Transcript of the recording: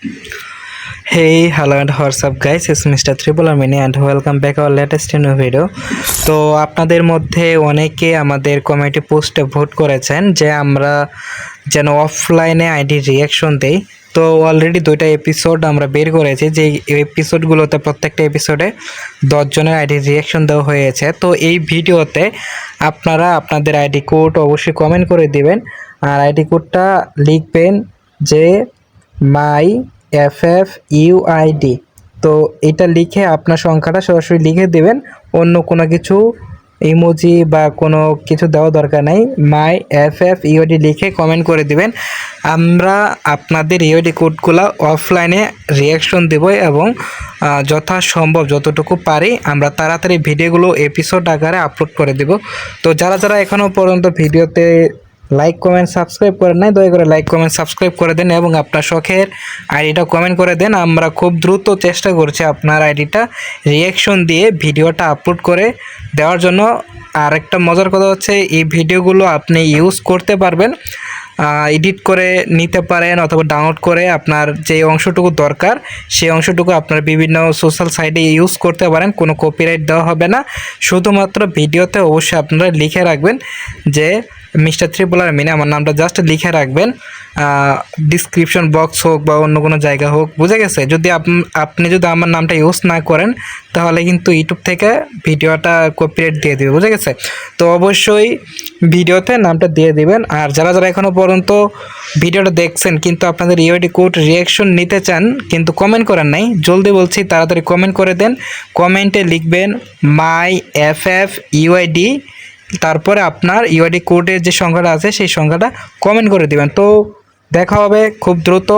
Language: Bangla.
Hey, hello and what's up guys? It's Mr. Triple Armini and welcome back our latest new video. তো আপনাদের মধ্যে অনেকে আমাদের কমিটি পোস্টে ভোট করেছেন যে আমরা যেন অফলাইনে আইডি রিয়াকশন দেই তো অলরেডি দুইটা এপিসোড আমরা বের করেছি যে এপিসোডগুলোতে প্রত্যেকটা এপিসোডে দশজনের আইডি রিয়াকশন দেওয়া হয়েছে তো এই ভিডিওতে আপনারা আপনাদের আইডি কোড অবশ্যই কমেন্ট করে দিবেন আর আইডি কোডটা লিখবেন যে মাই এফ এফ ইউআইডি তো এটা লিখে আপনার সংখ্যাটা সরাসরি লিখে দেবেন। অন্য কোনো কিছু ইমোজি বা কোনো কিছু দেওয়া দরকার নাই। মাই এফ এফ ইউআইডি লিখে কমেন্ট করে দিবেন। আমরা আপনাদের ইউআইডি কোডগুলো অফলাইনে রিয়াকশন দেব এবং যথাসম্ভব যতটুকু পারি আমরা তাড়াতাড়ি ভিডিওগুলো এপিসোড আকারে আপলোড করে দেব। তো যারা যারা এখনও পর্যন্ত ভিডিওতে লাইক কমেন্ট সাবস্ক্রাইব করেন নাই দয়া করে লাইক কমেন্ট সাবস্ক্রাইব করে দেন এবং আপনার শখের আইডিটা কমেন্ট করে দেন। আমরা খুব দ্রুত চেষ্টা করছি আপনার আইডিটা রিয়াকশন দিয়ে ভিডিওটা আপলোড করে দেওয়ার জন্য। আর একটা মজার কথা হচ্ছে, এই ভিডিওগুলো আপনি ইউজ করতে পারবেন এডিট করে নিতে পারেন অথবা ডাউনলোড করে আপনার যে অংশটুকু দরকার, সেই অংশটুকু আপনার বিভিন্ন সোশ্যাল সাইটে ইউজ করতে পারেন। কোনো কপিরাইট দেওয়া হবে না। শুধুমাত্র ভিডিওতে অবশ্যই আপনারা লিখে রাখবেন যে মিস্টার ত্রিপুলার মিনে, আমার নামটা জাস্ট লিখে রাখবেন। ডিসক্রিপশন বক্স হোক বা অন্য কোনো জায়গা হোক, বুঝে গেছে? যদি আপ- আপনি যদি আমার নামটা ইউজ না করেন, তাহলে কিন্তু ইউটিউব থেকে ভিডিওটা কপিরাইট দিয়ে দেবে, বুঝে গেছে? তো অবশ্যই ভিডিওতে নামটা দিয়ে দিবেন। আর যারা যারা এখনও পর্যন্ত ভিডিওটা দেখছেন, কিন্তু আপনাদের ইউআইডি কোড রিয়াকশন নিতে চান, কিন্তু কমেন্ট করেন নাই, জলদি বলছি, তাড়াতাড়ি কমেন্ট করে দেন। কমেন্টে লিখবেন মাই এফ এফ ইউআইডি তারপরে আপনার ইউআইডি কোডের যে সংখ্যাটা আছে, সেই সংখ্যাটা কমেন্ট করে দেবেন। তো দেখা হবে খুব দ্রুত।